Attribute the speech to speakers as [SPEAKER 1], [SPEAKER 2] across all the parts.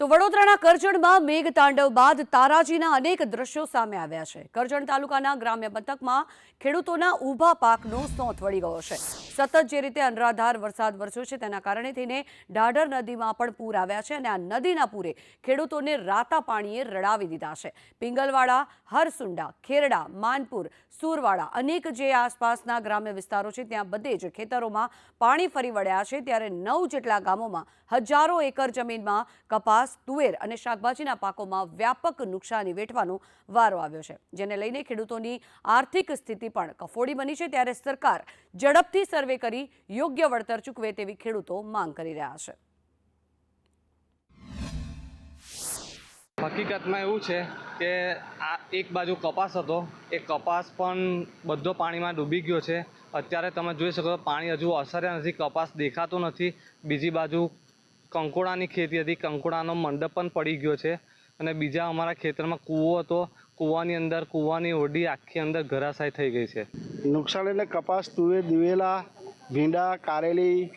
[SPEAKER 1] તો વડોદરાના કરજણમાં મેઘતાંડવ બાદ તારાજીના અનેક દ્રશ્યો સામે આવ્યા છે. કરજણ તાલુકાના ગ્રામ્ય પંથકમાં ખેડૂતોના ઊભા પાકનો સોંથ વળી ગયો છે. સતત જે રીતે અનરાધાર વરસાદ વરસ્યો છે તેના કારણે થઈને ઢાઢર નદીમાં પણ પૂર આવ્યા છે અને આ નદીના પૂરે ખેડૂતોને રાતા પાણીએ રડાવી દીધા છે. પિંગલવાડા, હરસુંડા, ખેરડા, માનપુર, સુરવાડા અનેક જે આસપાસના ગ્રામ્ય વિસ્તારો છે ત્યાં બધે જ ખેતરોમાં પાણી ફરી વળ્યા છે ત્યારે નવ જેટલા ગામોમાં હજારો એકર જમીનમાં કપાસ, તુવેર અને શાકભાજીના પાકોમાં વ્યાપક નુકસાની વેઠવાનો વારો આવ્યો છે. જેને લઈને ખેડૂતોની આર્થિક સ્થિતિ પણ કફોડી બની છે. ત્યારે સરકાર ઝડપથી સર્વે કરી યોગ્ય વળતર ચૂકવે તેવી ખેડૂતો માંગ કરી રહ્યા છે.
[SPEAKER 2] હકીકતમાં એવું છે કે આ એક બાજુ કપાસ હતો, એ કપાસ પણ બધો પાણીમાં ડૂબી ગયો છે. અત્યારે તમે જોઈ શકો છો, પાણી હજુ અસર્યા નથી, કપાસ દેખાતો નથી. બીજી બાજુ કંકોડાની ખેતી હતી, કંકોડાનો મંડપ પણ પડી ગયો છે. અને બીજા અમારા ખેતરમાં કૂવો હતો, કૂવાની અંદર, કૂવાની ઓરડી આખી અંદર ઘરાશાય થઈ ગઈ છે.
[SPEAKER 3] નુકસાન એટલે કપાસ તુવેર દિવેલા ભીંડા કારેલી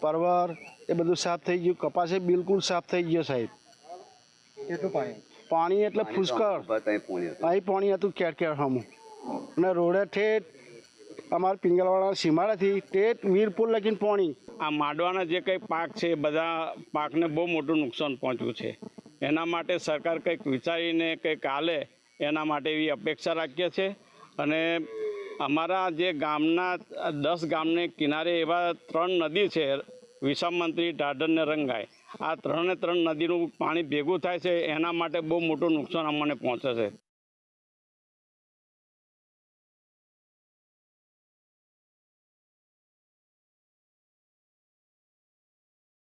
[SPEAKER 3] પરવર એ બધું સાફ થઈ ગયું. કપાસ એ બિલકુલ સાફ થઈ ગયો સાહેબ.
[SPEAKER 2] કેટલું પાણી?
[SPEAKER 3] પાણી એટલે પુષ્કળ. અહીં પાણી હતું. કેટ કેટ હમું. અને રોડે ઠેઠ અમારા પિંગલવાડા સીમાડાથી ઠેઠ વીરપુર લગીને પાણી.
[SPEAKER 4] આ માંડવાના જે કંઈ પાક છે એ બધા પાકને બહુ મોટું નુકસાન પહોંચ્યું છે. એના માટે સરકાર કંઈક વિચારીને કંઈક આલે એના માટે એવી અપેક્ષા રાખીએ છીએ. અને અમારા જે ગામના, દસ ગામને કિનારે એવા ત્રણ નદી છે વિષમમંત્રી ઢાઢર ને રંગાય આ ત્રણે ત્રણ નદીનું પાણી ભેગું થાય છે, એના માટે બહુ મોટું નુકસાન અમને પહોંચે છે.